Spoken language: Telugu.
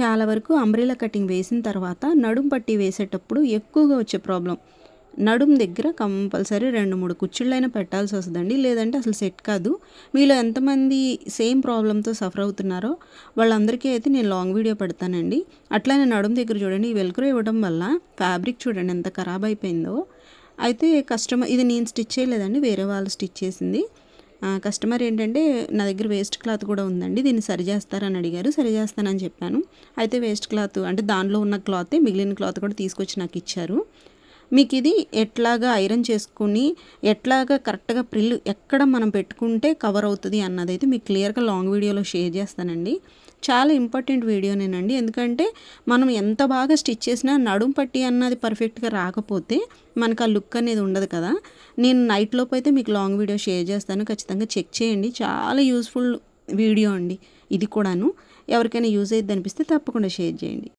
చాలా వరకు అంబ్రెలా కటింగ్ వేసిన తర్వాత నడుం పట్టి వేసేటప్పుడు ఎక్కువగా వచ్చే ప్రాబ్లం. నడుం దగ్గర కంపల్సరీ రెండు మూడు కుచ్చుళ్ళైనా పెట్టాల్సి వస్తుందండి. లేదంటే అసలు సెట్ కాదు. మీలో ఎంతమంది సేమ్ ప్రాబ్లంతో సఫర్ అవుతున్నారో వాళ్ళందరికీ అయితే నేను లాంగ్ వీడియో పెడతానండి. అట్లానే నడుం దగ్గర చూడండి ఈ వెల్క్రో ఇవ్వడం వల్ల ఫ్యాబ్రిక్ చూడండి ఎంత ఖరాబ్ అయిపోయిందో. అయితే కస్టమర్ ఇది నేను స్టిచ్ చేయలేదండి వేరే వాళ్ళు స్టిచ్ చేసింది. కస్టమర్ ఏంటంటే నా దగ్గర వేస్ట్ క్లాత్ కూడా ఉందండి దీన్ని సరి చేస్తారని అడిగారు. సరి చేస్తానని చెప్పాను. అయితే వేస్ట్ క్లాత్ అంటే దానిలో ఉన్న క్లాతే మిగిలిన క్లాత్ కూడా తీసుకొచ్చి నాకు ఇచ్చారు. మీకు ఇది ఎట్లాగా ఐరన్ చేసుకుని ఎట్లాగా కరెక్ట్గా ప్రిల్ ఎక్కడ మనం పెట్టుకుంటే కవర్ అవుతుంది అన్నది అయితే మీకు క్లియర్గా లాంగ్ వీడియోలో షేర్ చేస్తానండి. చాలా ఇంపార్టెంట్ వీడియోనేనండి. ఎందుకంటే మనం ఎంత బాగా స్టిచ్ చేసినా నడుం పట్టి అన్నది పర్ఫెక్ట్గా రాకపోతే మనకు ఆ లుక్ అనేది ఉండదు కదా. నేను నైట్ లోపు అయితే మీకు లాంగ్ వీడియో షేర్ చేస్తాను. ఖచ్చితంగా చెక్ చేయండి. చాలా యూస్ఫుల్ వీడియో అండి. ఇది కూడాను. ఎవరికైనా యూజ్ అయ్యిద్ది అనిపిస్తే తప్పకుండా షేర్ చేయండి.